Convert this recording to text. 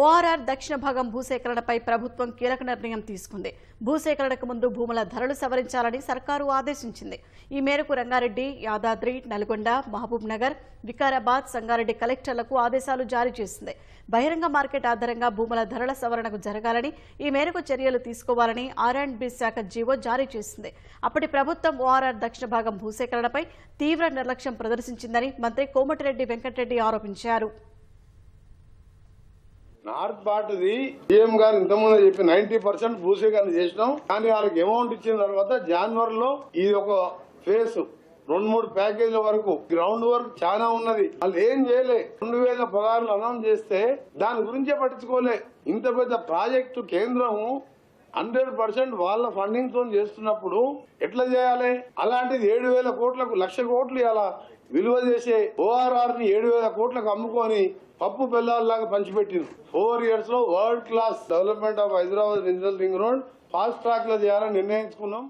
ORR దక్షిణ భాగం భూసేకరణపై ప్రభుత్వం కీలక నిర్ణయం తీసుకుంది. భూసేకరణకు ముందు భూముల ధరలు సవరించాలని సర్కారు ఆదేశించింది. ఈ మేరకు రంగారెడ్డి యాదాద్రి నల్గొండ మహబూబ్ నగర్ వికారాబాద్ సంగారెడ్డి కలెక్టర్లకు ఆదేశాలు జారీ చేసింది. బహిరంగ మార్కెట్ ఆధారంగా భూముల ధరల సవరణకు జరగాలని ఈ మేరకు చర్యలు తీసుకోవాలని ఆర్ అండ్ బి శాఖ జీవో జారీ చేసింది. అప్పటి ప్రభుత్వం ఓఆర్ఆర్ దక్షిణ భాగం భూసేకరణపై తీవ్ర నిర్లక్ష్యం ప్రదర్శించిందని మంత్రి కోమటిరెడ్డి వెంకటరెడ్డి ఆరోపించారు. నార్త్ పార్టీది సీఎం గారు ఇంతకుముందు చెప్పి నైన్టీ పర్సెంట్ భూసేకరణ చేసినాం. కానీ వాళ్ళకి అమౌంట్ ఇచ్చిన తర్వాత జనవరిలో ఇది ఒక ఫేస్ రెండు మూడు ప్యాకేజీల వరకు గ్రౌండ్ వర్క్ చాలా ఉన్నది. వాళ్ళు ఏం చేయలే. రెండు వేల పగారులు అనౌన్స్ చేస్తే దాని గురించే పట్టించుకోలే. ఇంత పెద్ద ప్రాజెక్టు కేంద్రం హండ్రెడ్ పర్సెంట్ వాళ్ళ ఫండింగ్తో చేస్తున్నప్పుడు ఎట్లా చేయాలి? అలాంటిది ఏడు వేల కోట్లకు లక్ష కోట్లు ఇలా విలువ చేసే ఓఆర్ఆర్ని ఏడు వేల కోట్లకు అమ్ముకొని పప్పు బెల్లాల్లాగా పంచిపెట్టింది ఫోర్ ఇయర్స్లో world class development of Hyderabad regional ring road fast ట్రాక్లో చేయాలని నిర్ణయించుకున్నాం.